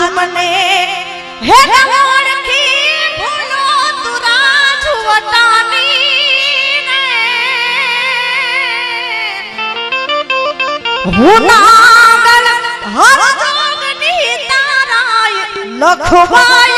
આજ મને હે નવણથી ભૂલો તું રાજવટાની ને. હું નાગલ હર તારાય લખવાય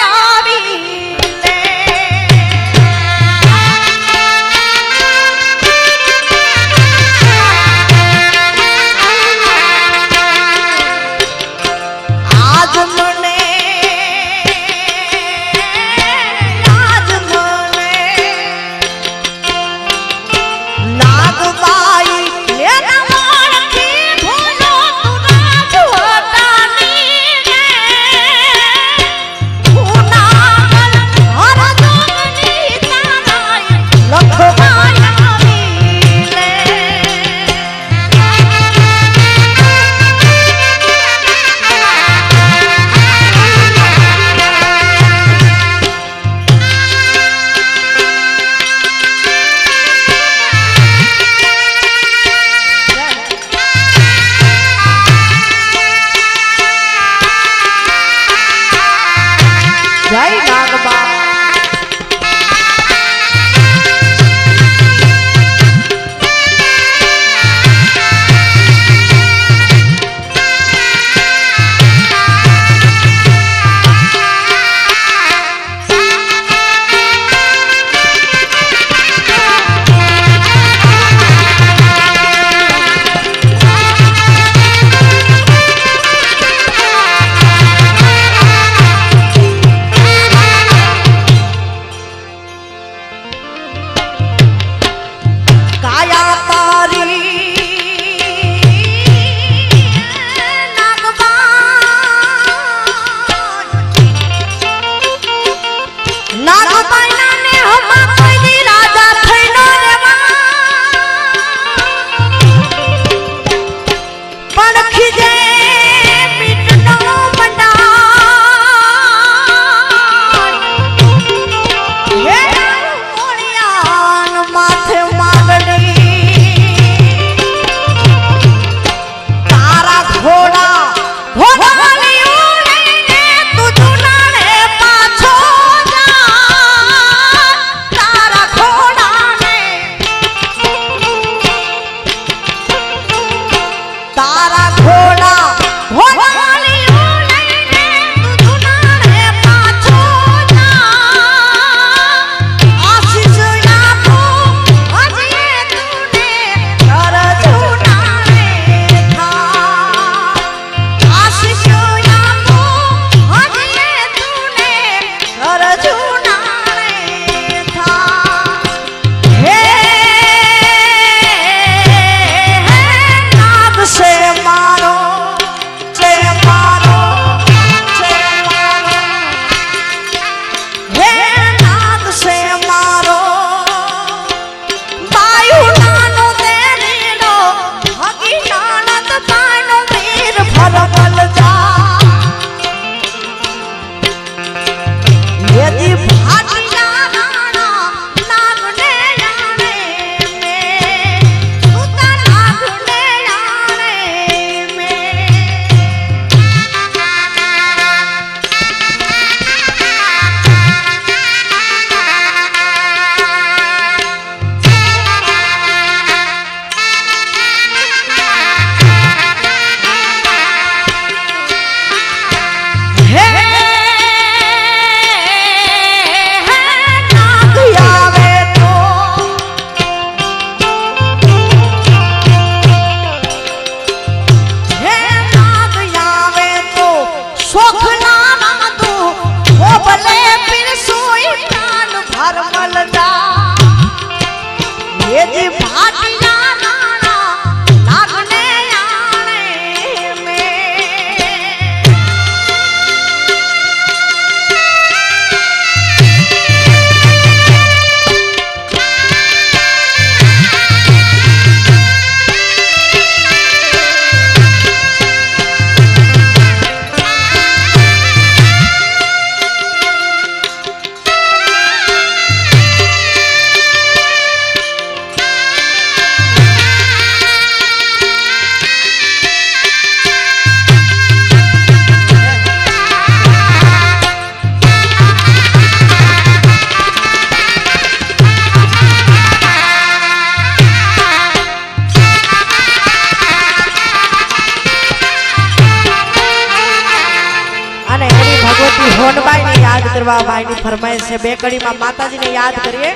આપી હોનબાઈને યાદ કરવા ભાઈની ફરમાઈશ છે. બે કડીમાં માતાજીને યાદ કરીએ.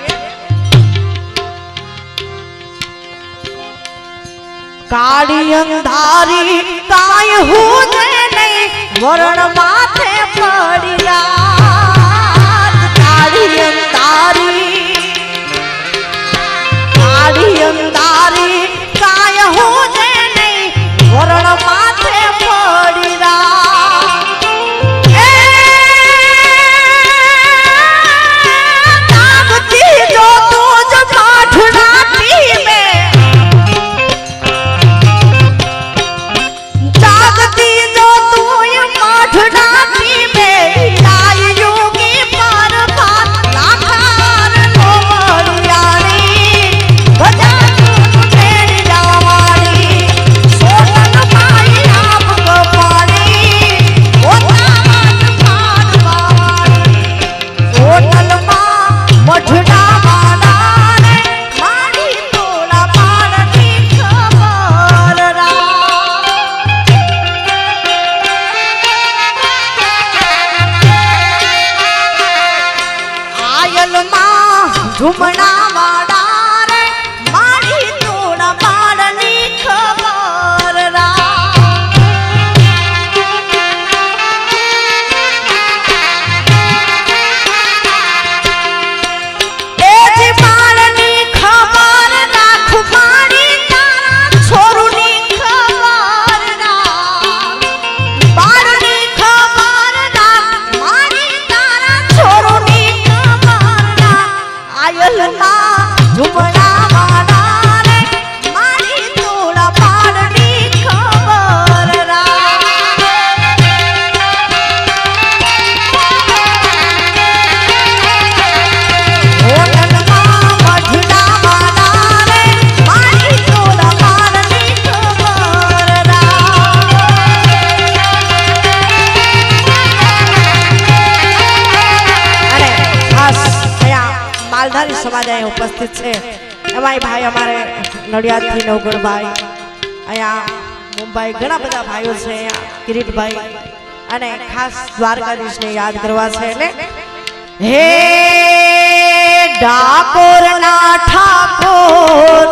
કાળી અંધારી કાય હું નહીં, વરણ માથે પડ્યા કાળી અંધારી આયલમાં વાળા માલધારી સમાજ અહીંયા ઉપસ્થિત છે. એમાંય ભાઈ અમારે નડિયાદથી નવગણભાઈ, અહીંયા મુંબઈ ઘણા બધા ભાઈઓ છે અહીંયા કિરીટભાઈ અને ખાસ દ્વારકાધીશને યાદ કરવા છે એટલે હે ડાકોર ના ઠાકોર